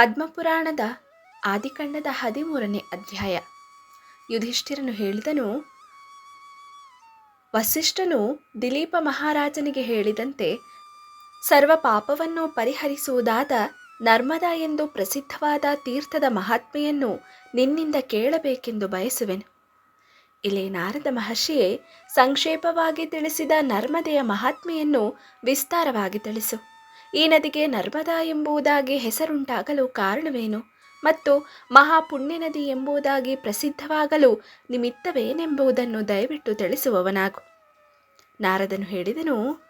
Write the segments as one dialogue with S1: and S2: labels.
S1: ಪದ್ಮಪುರಾಣದ ಆದಿಕಂಡದ ಹದಿಮೂರನೇ ಅಧ್ಯಾಯ. ಯುಧಿಷ್ಠಿರನು ಹೇಳಿದನು, ವಸಿಷ್ಠನು ದಿಲೀಪ ಮಹಾರಾಜನಿಗೆ ಹೇಳಿದಂತೆ ಸರ್ವ ಪಾಪವನ್ನು ಪರಿಹರಿಸುವುದಾದ ನರ್ಮದಾ ಎಂದು ಪ್ರಸಿದ್ಧವಾದ ತೀರ್ಥದ ಮಹಾತ್ಮೆಯನ್ನು ನಿನ್ನಿಂದ ಕೇಳಬೇಕೆಂದು ಬಯಸುವೆನು. ಇಲ್ಲಿ ನಾರದ ಮಹರ್ಷಿಯೇ ಸಂಕ್ಷೇಪವಾಗಿ ತಿಳಿಸಿದ ನರ್ಮದೆಯ ಮಹಾತ್ಮೆಯನ್ನು ವಿಸ್ತಾರವಾಗಿ ತಿಳಿಸು. ಈ ನದಿಗೆ ನರ್ಮದಾ ಎಂಬುದಾಗಿ ಹೆಸರುಂಟಾಗಲು ಕಾರಣವೇನು? ಮತ್ತು ಮಹಾಪುಣ್ಯ ನದಿ ಎಂಬುದಾಗಿ ಪ್ರಸಿದ್ಧವಾಗಲು ನಿಮಿತ್ತವೇನೆಂಬುದನ್ನು ದಯವಿಟ್ಟು ತಿಳಿಸುವವನಾಗು. ನಾರದನು ಹೇಳಿದನು,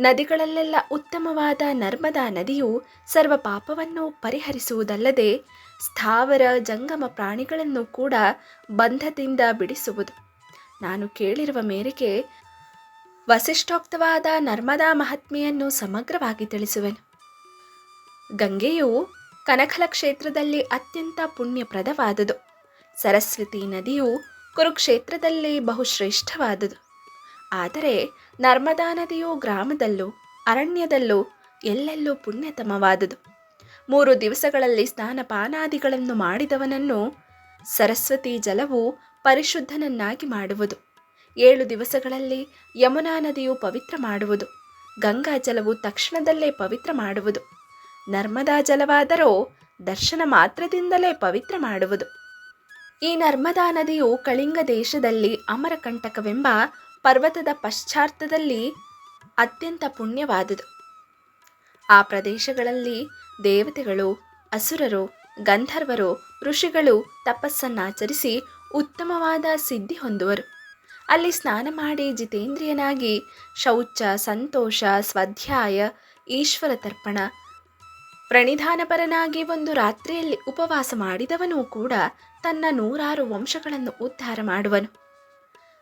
S1: ನದಿಗಳಲ್ಲೆಲ್ಲ ಉತ್ತಮವಾದ ನರ್ಮದಾ ನದಿಯು ಸರ್ವ ಪಾಪವನ್ನು ಪರಿಹರಿಸುವುದಲ್ಲದೆ ಸ್ಥಾವರ ಜಂಗಮ ಪ್ರಾಣಿಗಳನ್ನು ಕೂಡ ಬಂಧದಿಂದ ಬಿಡಿಸುವುದು. ನಾನು ಕೇಳಿರುವ ಮೇರೆಗೆ ವಸಿಷ್ಠೋಕ್ತವಾದ ನರ್ಮದಾ ಮಹಾತ್ಮೆಯನ್ನು ಸಮಗ್ರವಾಗಿ ತಿಳಿಸುವೆನು. ಗಂಗೆಯು ಕನಕಲ ಕ್ಷೇತ್ರದಲ್ಲಿ ಅತ್ಯಂತ ಪುಣ್ಯಪ್ರದವಾದುದು. ಸರಸ್ವತಿ ನದಿಯು ಕುರುಕ್ಷೇತ್ರದಲ್ಲಿ ಬಹುಶ್ರೇಷ್ಠವಾದುದು. ಆದರೆ ನರ್ಮದಾ ನದಿಯು ಗ್ರಾಮದಲ್ಲೂ ಅರಣ್ಯದಲ್ಲೂ ಎಲ್ಲೆಲ್ಲೂ ಪುಣ್ಯತಮವಾದುದು. ಮೂರು ದಿವಸಗಳಲ್ಲಿ ಸ್ನಾನಪಾನಾದಿಗಳನ್ನು ಮಾಡಿದವನನ್ನು ಸರಸ್ವತಿ ಜಲವು ಪರಿಶುದ್ಧನನ್ನಾಗಿ ಮಾಡುವುದು. ಏಳು ದಿವಸಗಳಲ್ಲಿ ಯಮುನಾ ನದಿಯು ಪವಿತ್ರ ಮಾಡುವುದು. ಗಂಗಾ ಜಲವು ತಕ್ಷಣದಲ್ಲೇ ಪವಿತ್ರ ಮಾಡುವುದು. ನರ್ಮದಾ ಜಲವಾದರೋ ದರ್ಶನ ಮಾತ್ರದಿಂದಲೇ ಪವಿತ್ರ ಮಾಡುವುದು. ಈ ನರ್ಮದಾ ನದಿಯು ಕಳಿಂಗ ದೇಶದಲ್ಲಿ ಅಮರಕಂಟಕವೆಂಬ ಪರ್ವತದ ಪಶ್ಚಾತ್ತದಲ್ಲಿ ಅತ್ಯಂತ ಪುಣ್ಯವಾದುದು. ಆ ಪ್ರದೇಶಗಳಲ್ಲಿ ದೇವತೆಗಳು, ಅಸುರರು, ಗಂಧರ್ವರು, ಋಷಿಗಳು ತಪಸ್ಸನ್ನಾಚರಿಸಿ ಉತ್ತಮವಾದ ಸಿದ್ಧಿ ಹೊಂದುವರು. ಅಲ್ಲಿ ಸ್ನಾನ ಮಾಡಿ ಜಿತೇಂದ್ರಿಯನಾಗಿ ಶೌಚ, ಸಂತೋಷ, ಸ್ವಾಧ್ಯಾಯ, ಈಶ್ವರ ತರ್ಪಣ. ಪ್ರಣಿಧಾನಪರನಾಗಿ ಒಂದು ರಾತ್ರಿಯಲ್ಲಿ ಉಪವಾಸ ಮಾಡಿದವನೂ ಕೂಡ ತನ್ನ ನೂರಾರು ವಂಶಗಳನ್ನು ಉದ್ಧಾರ ಮಾಡುವನು.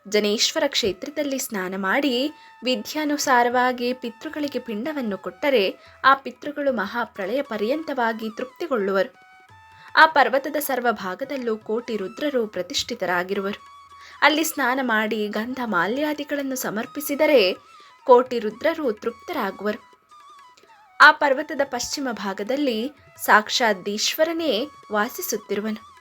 S1: ಜನೇಶ್ವರ ಕ್ಷೇತ್ರದಲ್ಲಿ ಸ್ನಾನ ಮಾಡಿ ವಿದ್ಯಾನುಸಾರವಾಗಿ ಪಿತೃಗಳಿಗೆ ಪಿಂಡವನ್ನು ಕೊಟ್ಟರೆ ಆ ಪಿತೃಗಳು ಮಹಾಪ್ರಳಯ ಪರ್ಯಂತವಾಗಿ ತೃಪ್ತಿಗೊಳ್ಳುವರು. ಆ ಪರ್ವತದ ಸರ್ವ ಭಾಗದಲ್ಲೂ ಕೋಟಿ ರುದ್ರರು ಪ್ರತಿಷ್ಠಿತರಾಗಿರುವರು. ಅಲ್ಲಿ ಸ್ನಾನ ಮಾಡಿ ಗಂಧ ಮಾಲ್ಯಾದಿಗಳನ್ನು ಸಮರ್ಪಿಸಿದರೆ ಕೋಟಿ ರುದ್ರರು ತೃಪ್ತರಾಗುವರು. ಆ ಪರ್ವತದ ಪಶ್ಚಿಮ ಭಾಗದಲ್ಲಿ ಸಾಕ್ಷಾದ್ದೀಶ್ವರನೇ ವಾಸಿಸುತ್ತಿರುವನು.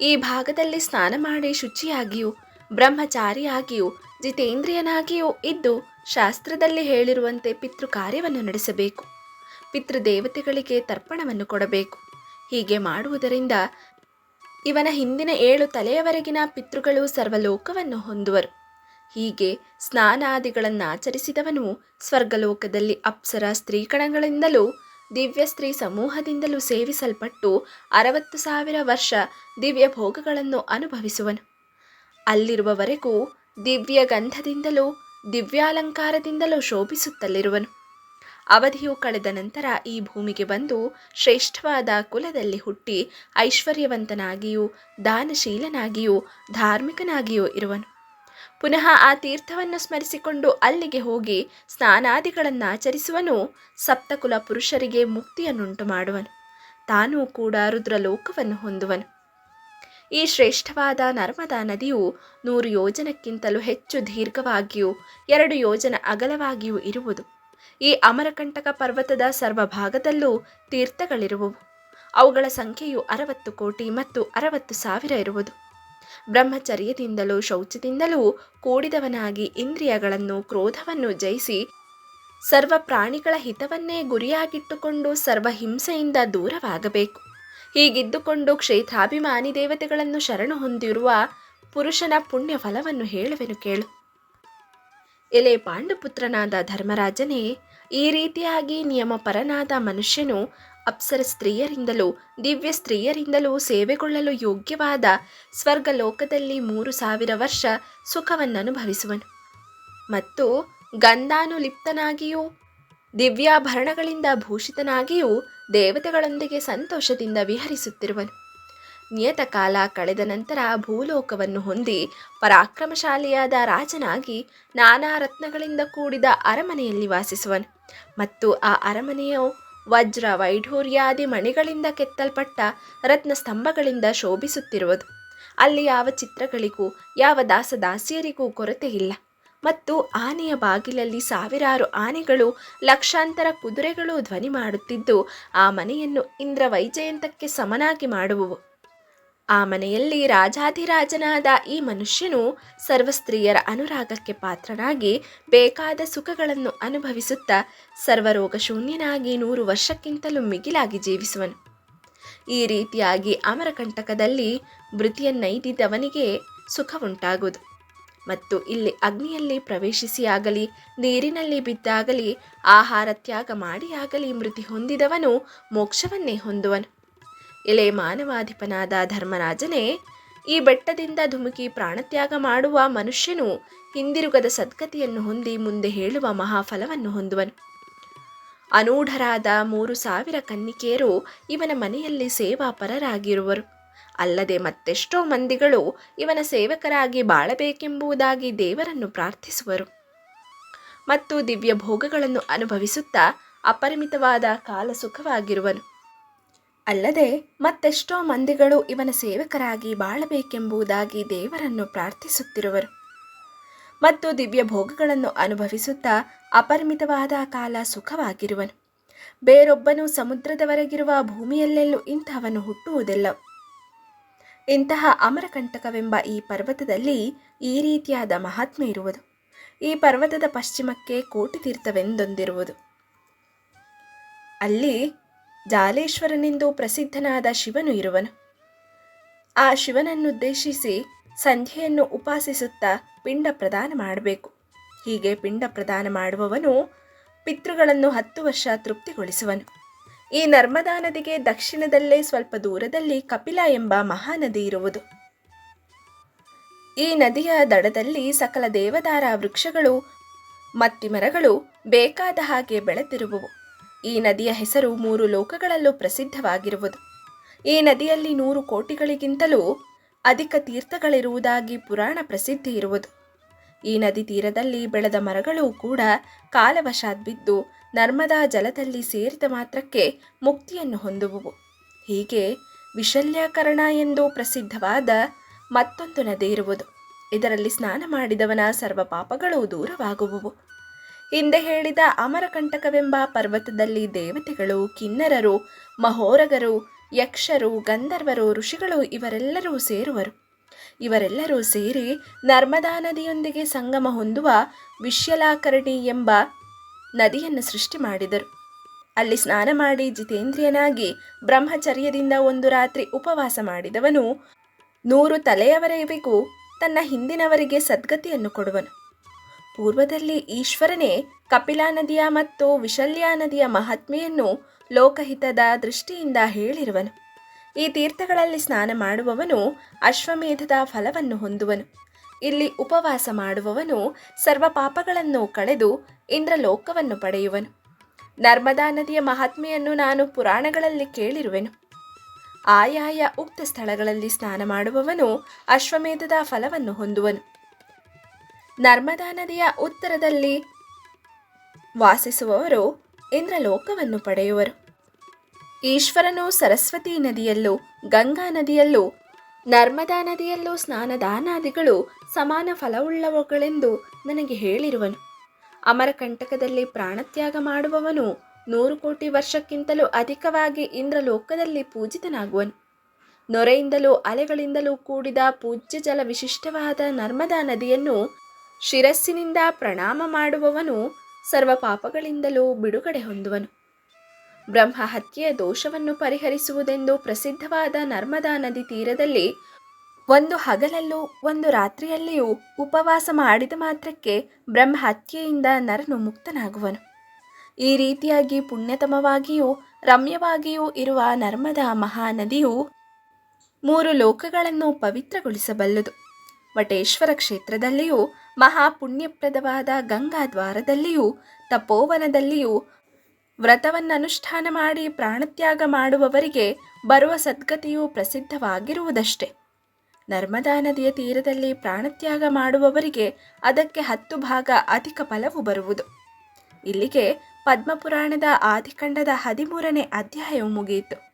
S1: ಈ ಭಾಗದಲ್ಲಿ ಸ್ನಾನ ಮಾಡಿ ಶುಚಿಯಾಗಿಯೂ, ಬ್ರಹ್ಮಚಾರಿಯಾಗಿಯೂ, ಜಿತೇಂದ್ರಿಯನಾಗಿಯೂ ಇದ್ದು ಶಾಸ್ತ್ರದಲ್ಲಿ ಹೇಳಿರುವಂತೆ ಪಿತೃ ಕಾರ್ಯವನ್ನು ನಡೆಸಬೇಕು. ಪಿತೃದೇವತೆಗಳಿಗೆ ತರ್ಪಣವನ್ನು ಕೊಡಬೇಕು. ಹೀಗೆ ಮಾಡುವುದರಿಂದ ಇವನ ಹಿಂದಿನ ಏಳು ತಲೆಯವರೆಗಿನ ಪಿತೃಗಳು ಸರ್ವಲೋಕವನ್ನು ಹೊಂದುವರು. ಹೀಗೆ ಸ್ನಾನಾದಿಗಳನ್ನಾಚರಿಸಿದವನು ಸ್ವರ್ಗಲೋಕದಲ್ಲಿ ಅಪ್ಸರ ಸ್ತ್ರೀಕಣಗಳಿಂದಲೂ ದಿವ್ಯ ಸ್ತ್ರೀ ಸಮೂಹದಿಂದಲೂ ಸೇವಿಸಲ್ಪಟ್ಟು ಅರವತ್ತು ಸಾವಿರ ವರ್ಷ ದಿವ್ಯ ಭೋಗಗಳನ್ನು ಅನುಭವಿಸುವನು. ಅಲ್ಲಿರುವವರೆಗೂ ದಿವ್ಯ ಗಂಧದಿಂದಲೂ ದಿವ್ಯಾಲಂಕಾರದಿಂದಲೂ ಶೋಭಿಸುತ್ತಲಿರುವನು. ಅವಧಿಯು ಕಳೆದ ನಂತರ ಈ ಭೂಮಿಗೆ ಬಂದು ಶ್ರೇಷ್ಠವಾದ ಕುಲದಲ್ಲಿ ಹುಟ್ಟಿ ಐಶ್ವರ್ಯವಂತನಾಗಿಯೂ, ದಾನಶೀಲನಾಗಿಯೂ, ಧಾರ್ಮಿಕನಾಗಿಯೂ ಇರುವನು. ಪುನಃ ಆ ತೀರ್ಥವನ್ನು ಸ್ಮರಿಸಿಕೊಂಡು ಅಲ್ಲಿಗೆ ಹೋಗಿ ಸ್ನಾನಾದಿಗಳನ್ನು ಆಚರಿಸುವನು ಸಪ್ತಕುಲ ಪುರುಷರಿಗೆ ಮುಕ್ತಿಯನ್ನುಂಟು ಮಾಡುವನು. ತಾನೂ ಕೂಡ ರುದ್ರಲೋಕವನ್ನು ಹೊಂದುವನು. ಈ ಶ್ರೇಷ್ಠವಾದ ನರ್ಮದಾ ನದಿಯು ನೂರು ಯೋಜನಕ್ಕಿಂತಲೂ ಹೆಚ್ಚು ದೀರ್ಘವಾಗಿಯೂ, ಎರಡು ಯೋಜನ ಅಗಲವಾಗಿಯೂ ಇರುವುದು. ಈ ಅಮರಕಂಟಕ ಪರ್ವತದ ಸರ್ವಭಾಗದಲ್ಲೂ ತೀರ್ಥಗಳಿರುವವು ಅವುಗಳ ಸಂಖ್ಯೆಯು ಅರವತ್ತು ಕೋಟಿ ಮತ್ತು ಅರವತ್ತು ಸಾವಿರ ಇರುವುದು. ಬ್ರಹ್ಮಚರ್ಯದಿಂದಲೂ ಶೌಚದಿಂದಲೂ ಕೂಡಿದವನಾಗಿ ಇಂದ್ರಿಯಗಳನ್ನು ಕ್ರೋಧವನ್ನು ಜಯಿಸಿ ಸರ್ವ ಪ್ರಾಣಿಗಳ ಹಿತವನ್ನೇ ಗುರಿಯಾಗಿಟ್ಟುಕೊಂಡು ಸರ್ವ ಹಿಂಸೆಯಿಂದ ದೂರವಾಗಬೇಕು. ಹೀಗಿದ್ದುಕೊಂಡು ಕ್ಷೇತ್ರಾಭಿಮಾನಿ ದೇವತೆಗಳನ್ನು ಶರಣು ಹೊಂದಿರುವ ಪುರುಷನ ಪುಣ್ಯ ಫಲವನ್ನು ಹೇಳುವೆನು ಕೇಳು. ಎಲೆ ಪಾಂಡುಪುತ್ರನಾದ ಧರ್ಮರಾಜನೇ, ಈ ರೀತಿಯಾಗಿ ನಿಯಮಪರನಾದ ಮನುಷ್ಯನು ಅಪ್ಸರ ಸ್ತ್ರೀಯರಿಂದಲೂ ದಿವ್ಯ ಸ್ತ್ರೀಯರಿಂದಲೂ ಸೇವೆಗೊಳ್ಳಲು ಯೋಗ್ಯವಾದ ಸ್ವರ್ಗಲೋಕದಲ್ಲಿ ಮೂರು ಸಾವಿರ ವರ್ಷ ಸುಖವನ್ನನುಭವಿಸುವನು. ಮತ್ತು ಗಂಧಾನುಲಿಪ್ತನಾಗಿಯೂ, ದಿವ್ಯಾಭರಣಗಳಿಂದ ಭೂಷಿತನಾಗಿಯೂ ದೇವತೆಗಳೊಂದಿಗೆ ಸಂತೋಷದಿಂದ ವಿಹರಿಸುತ್ತಿರುವನು. ನಿಯತಕಾಲ ಕಳೆದ ನಂತರ ಭೂಲೋಕವನ್ನು ಹೊಂದಿ ಪರಾಕ್ರಮಶಾಲಿಯಾದ ರಾಜನಾಗಿ ನಾನಾ ರತ್ನಗಳಿಂದ ಕೂಡಿದ ಅರಮನೆಯಲ್ಲಿ ವಾಸಿಸುವನು. ಮತ್ತು ಆ ಅರಮನೆಯು ವಜ್ರ ವೈಢೂರ್ಯಾದಿ ಮಣಿಗಳಿಂದ ಕೆತ್ತಲ್ಪಟ್ಟ ರತ್ನ ಸ್ತಂಭಗಳಿಂದ ಶೋಭಿಸುತ್ತಿರುವುದು. ಅಲ್ಲಿ ಯಾವ ಚಿತ್ರಗಳಿಗೂ, ಯಾವ ದಾಸದಾಸಿಯರಿಗೂ ಕೊರತೆ ಇಲ್ಲ ಮತ್ತು ಆನೆಯ ಬಾಗಿಲಲ್ಲಿ ಸಾವಿರಾರು ಆನೆಗಳು, ಲಕ್ಷಾಂತರ ಕುದುರೆಗಳು ಧ್ವನಿ ಮಾಡುತ್ತಿದ್ದು, ಆ ಮನೆಯನ್ನು ಇಂದ್ರ ವೈಜಯಂತಕ್ಕೆ ಸಮನಾಗಿ ಮಾಡುವವು. ಆ ಮನೆಯಲ್ಲಿ ರಾಜಾಧಿರಾಜನಾದ ಈ ಮನುಷ್ಯನು ಸರ್ವಸ್ತ್ರೀಯರ ಅನುರಾಗಕ್ಕೆ ಪಾತ್ರನಾಗಿ ಬೇಕಾದ ಸುಖಗಳನ್ನು ಅನುಭವಿಸುತ್ತಾ ಸರ್ವರೋಗ ಶೂನ್ಯನಾಗಿ ನೂರು ವರ್ಷಕ್ಕಿಂತಲೂ ಮಿಗಿಲಾಗಿ ಜೀವಿಸುವನು. ಈ ರೀತಿಯಾಗಿ ಅಮರಕಂಟಕದಲ್ಲಿ ಮೃತಿಯನ್ನೈದಿದ್ದವನಿಗೆ ಸುಖವುಂಟಾಗುವುದು. ಮತ್ತು ಇಲ್ಲಿ ಅಗ್ನಿಯಲ್ಲಿ ಪ್ರವೇಶಿಸಿಯಾಗಲಿ, ನೀರಿನಲ್ಲಿ ಬಿದ್ದಾಗಲಿ, ಆಹಾರ ತ್ಯಾಗ ಮಾಡಿಯಾಗಲಿ ಮೃತಿ ಹೊಂದಿದವನು ಮೋಕ್ಷವನ್ನೇ ಹೊಂದುವನು. ಎಲೆ ಮಾನವಾಧಿಪನಾದ ಧರ್ಮರಾಜನೇ, ಈ ಬೆಟ್ಟದಿಂದ ಧುಮುಕಿ ಪ್ರಾಣತ್ಯಾಗ ಮಾಡುವ ಮನುಷ್ಯನು ಹಿಂದಿರುಗದ ಸದ್ಗತಿಯನ್ನು ಹೊಂದಿ ಮುಂದೆ ಹೇಳುವ ಮಹಾಫಲವನ್ನು ಹೊಂದುವನು. ಅನೂಢರಾದ ಮೂರು ಸಾವಿರ ಕನ್ನಿಕೆಯರು ಇವನ ಮನೆಯಲ್ಲಿ ಸೇವಾಪರರಾಗಿರುವರು. ಅಲ್ಲದೆ ಮತ್ತೆಷ್ಟೋ ಮಂದಿಗಳು ಇವನ ಸೇವಕರಾಗಿ ಬಾಳಬೇಕೆಂಬುದಾಗಿ ದೇವರನ್ನು ಪ್ರಾರ್ಥಿಸುವರು. ಮತ್ತು ದಿವ್ಯ ಭೋಗಗಳನ್ನು ಅನುಭವಿಸುತ್ತಾ ಅಪರಿಮಿತವಾದ ಕಾಲ ಸುಖವಾಗಿರುವನು ಅಲ್ಲದೆ ಮತ್ತೆಷ್ಟೋ ಮಂದಿಗಳು ಇವನ ಸೇವಕರಾಗಿ ಬಾಳಬೇಕೆಂಬುದಾಗಿ ದೇವರನ್ನು ಪ್ರಾರ್ಥಿಸುತ್ತಿರುವರು. ಮತ್ತು ದಿವ್ಯ ಭೋಗಗಳನ್ನು ಅನುಭವಿಸುತ್ತಾ ಅಪರಿಮಿತವಾದ ಕಾಲ ಸುಖವಾಗಿರುವನು. ಬೇರೊಬ್ಬನು ಸಮುದ್ರದವರೆಗಿರುವ ಭೂಮಿಯಲ್ಲೆಲ್ಲೂ ಇಂತಹವನು ಹುಟ್ಟುವುದಿಲ್ಲ. ಇಂತಹ ಅಮರಕಂಟಕವೆಂಬ ಈ ಪರ್ವತದಲ್ಲಿ ಈ ರೀತಿಯಾದ ಮಹಾತ್ಮೆ ಇರುವುದು. ಈ ಪರ್ವತದ ಪಶ್ಚಿಮಕ್ಕೆ ಕೋಟಿ ತೀರ್ಥವೆಂದೊಂದಿರುವುದು. ಅಲ್ಲಿ ಜಾಲೇಶ್ವರನೆಂದು ಪ್ರಸಿದ್ಧನಾದ ಶಿವನು ಇರುವನು. ಆ ಶಿವನನ್ನುದ್ದೇಶಿಸಿ ಸಂಧ್ಯೆಯನ್ನು ಉಪಾಸಿಸುತ್ತಾ ಪಿಂಡ ಪ್ರದಾನ ಮಾಡಬೇಕು. ಹೀಗೆ ಪಿಂಡ ಪ್ರದಾನ ಮಾಡುವವನು ಪಿತೃಗಳನ್ನು ಹತ್ತು ವರ್ಷ ತೃಪ್ತಿಗೊಳಿಸುವನು. ಈ ನರ್ಮದಾ ನದಿಗೆ ದಕ್ಷಿಣದಲ್ಲೇ ಸ್ವಲ್ಪ ದೂರದಲ್ಲಿ ಕಪಿಲ ಎಂಬ ಮಹಾನದಿ ಇರುವುದು. ಈ ನದಿಯ ದಡದಲ್ಲಿ ಸಕಲ ದೇವದಾರ ವೃಕ್ಷಗಳು, ಮತ್ತಿಮರಗಳು ಬೇಕಾದ ಹಾಗೆ ಬೆಳೆದಿರುವವು. ಈ ನದಿಯ ಹೆಸರು ಮೂರು ಲೋಕಗಳಲ್ಲೂ ಪ್ರಸಿದ್ಧವಾಗಿರುವುದು. ಈ ನದಿಯಲ್ಲಿ ನೂರು ಕೋಟಿಗಳಿಗಿಂತಲೂ ಅಧಿಕ ತೀರ್ಥಗಳಿರುವುದಾಗಿ ಪುರಾಣ ಪ್ರಸಿದ್ಧಿ ಇರುವುದು. ಈ ನದಿ ತೀರದಲ್ಲಿ ಬೆಳೆದ ಮರಗಳು ಕೂಡ ಕಾಲವಶಾತ್ ಬಿದ್ದು ನರ್ಮದಾ ಜಲದಲ್ಲಿ ಸೇರಿದ ಮಾತ್ರಕ್ಕೆ ಮುಕ್ತಿಯನ್ನು ಹೊಂದುವುವು. ಹೀಗೆ ವಿಶಲ್ಯಕರಣ ಎಂದು ಪ್ರಸಿದ್ಧವಾದ ಮತ್ತೊಂದು ನದಿ ಇರುವುದು. ಇದರಲ್ಲಿ ಸ್ನಾನ ಮಾಡಿದವನ ಸರ್ವ ಪಾಪಗಳು ದೂರವಾಗುವುವು. ಹಿಂದೆ ಹೇಳಿದ ಅಮರಕಂಟಕವೆಂಬ ಪರ್ವತದಲ್ಲಿ ದೇವತೆಗಳು, ಕಿನ್ನರರು, ಮಹೋರಗರು, ಯಕ್ಷರು, ಗಂಧರ್ವರು, ಋಷಿಗಳು ಇವರೆಲ್ಲರೂ ಸೇರುವರು. ಇವರೆಲ್ಲರೂ ಸೇರಿ ನರ್ಮದಾ ನದಿಯೊಂದಿಗೆ ಸಂಗಮ ಹೊಂದುವ ವಿಶ್ಯಲಾಕರಣಿ ಎಂಬ ನದಿಯನ್ನು ಸೃಷ್ಟಿ ಮಾಡಿದರು. ಅಲ್ಲಿ ಸ್ನಾನ ಮಾಡಿ ಜಿತೇಂದ್ರಿಯನಾಗಿ ಬ್ರಹ್ಮಚರ್ಯದಿಂದ ಒಂದು ರಾತ್ರಿ ಉಪವಾಸ ಮಾಡಿದವನು ನೂರು ತಲೆಯವರೆಗೂ ತನ್ನ ಹಿಂದಿನವರಿಗೆ ಸದ್ಗತಿಯನ್ನು ಕೊಡುವನು. ಪೂರ್ವದಲ್ಲಿ ಈಶ್ವರನೇ ಕಪಿಲಾ ನದಿಯ ಮತ್ತು ವಿಶಲ್ಯ ನದಿಯ ಮಹಾತ್ಮೆಯನ್ನು ಲೋಕಹಿತದ ದೃಷ್ಟಿಯಿಂದ ಹೇಳಿರುವನು. ಈ ತೀರ್ಥಗಳಲ್ಲಿ ಸ್ನಾನ ಮಾಡುವವನು ಅಶ್ವಮೇಧದ ಫಲವನ್ನು ಹೊಂದುವನು. ಇಲ್ಲಿ ಉಪವಾಸ ಮಾಡುವವನು ಸರ್ವ ಪಾಪಗಳನ್ನು ಕಳೆದು ಇಂದ್ರಲೋಕವನ್ನು ಪಡೆಯುವನು. ನರ್ಮದಾ ನದಿಯ ಮಹಾತ್ಮೆಯನ್ನು ನಾನು ಪುರಾಣಗಳಲ್ಲಿ ಕೇಳಿರುವೆನು. ಆಯಾಯ ಉಕ್ತ ಸ್ಥಳಗಳಲ್ಲಿ ಸ್ನಾನ ಮಾಡುವವನು ಅಶ್ವಮೇಧದ ಫಲವನ್ನು ಹೊಂದುವನು. ನರ್ಮದಾ ನದಿಯ ಉತ್ತರದಲ್ಲಿ ವಾಸಿಸುವವರು ಇಂದ್ರಲೋಕವನ್ನು ಪಡೆಯುವರು. ಈಶ್ವರನು ಸರಸ್ವತಿ ನದಿಯಲ್ಲೂ, ಗಂಗಾ ನದಿಯಲ್ಲೂ, ನರ್ಮದಾ ನದಿಯಲ್ಲೂ ಸ್ನಾನದಾನಾದಿಗಳು ಸಮಾನ ಫಲವುಳ್ಳವುಗಳೆಂದು ನನಗೆ ಹೇಳಿರುವನು. ಅಮರಕಂಟಕದಲ್ಲಿ ಪ್ರಾಣತ್ಯಾಗ ಮಾಡುವವನು ನೂರು ಕೋಟಿ ವರ್ಷಕ್ಕಿಂತಲೂ ಅಧಿಕವಾಗಿ ಇಂದ್ರಲೋಕದಲ್ಲಿ ಪೂಜಿತನಾಗುವನು. ನೊರೆಯಿಂದಲೂ ಅಲೆಗಳಿಂದಲೂ ಕೂಡಿದ ಪೂಜ್ಯ ಜಲ ವಿಶಿಷ್ಟವಾದ ನರ್ಮದಾ ನದಿಯನ್ನು ಶಿರಸ್ಸಿನಿಂದ ಪ್ರಣಾಮ ಮಾಡುವವನು ಸರ್ವ ಪಾಪಗಳಿಂದಲೂ ಬಿಡುಗಡೆ ಹೊಂದುವನು. ಬ್ರಹ್ಮ ಹತ್ಯೆಯ ದೋಷವನ್ನು ಪರಿಹರಿಸುವುದೆಂದು ಪ್ರಸಿದ್ಧವಾದ ನರ್ಮದಾ ನದಿ ತೀರದಲ್ಲಿ ಒಂದು ಹಗಲಲ್ಲೂ ಒಂದು ರಾತ್ರಿಯಲ್ಲಿಯೂ ಉಪವಾಸ ಮಾಡಿದ ಮಾತ್ರಕ್ಕೆ ಬ್ರಹ್ಮ ಹತ್ಯೆಯಿಂದ ನರನು ಮುಕ್ತನಾಗುವನು. ಈ ರೀತಿಯಾಗಿ ಪುಣ್ಯತಮವಾಗಿಯೂ ರಮ್ಯವಾಗಿಯೂ ಇರುವ ನರ್ಮದಾ ಮಹಾನದಿಯು ಮೂರು ಲೋಕಗಳನ್ನು ಪವಿತ್ರಗೊಳಿಸಬಲ್ಲದು. ವಟೇಶ್ವರ ಕ್ಷೇತ್ರದಲ್ಲಿಯೂ ಮಹಾಪುಣ್ಯಪ್ರದವಾದ ಗಂಗಾದ್ವಾರದಲ್ಲಿಯೂ ತಪೋವನದಲ್ಲಿಯೂ ವ್ರತವನ್ನನುಷ್ಠಾನ ಮಾಡಿ ಪ್ರಾಣತ್ಯಾಗ ಮಾಡುವವರಿಗೆ ಬರುವ ಸದ್ಗತಿಯು ಪ್ರಸಿದ್ಧವಾಗಿರುವುದಷ್ಟೆ. ನರ್ಮದಾ ನದಿಯ ತೀರದಲ್ಲಿ ಪ್ರಾಣತ್ಯಾಗ ಮಾಡುವವರಿಗೆ ಅದಕ್ಕೆ ಹತ್ತು ಭಾಗ ಅಧಿಕ ಫಲವು ಬರುವುದು. ಇಲ್ಲಿಗೆ ಪದ್ಮಪುರಾಣದ ಆದಿಕಂಡದ ಹದಿಮೂರನೇ ಅಧ್ಯಾಯವು ಮುಗಿಯಿತು.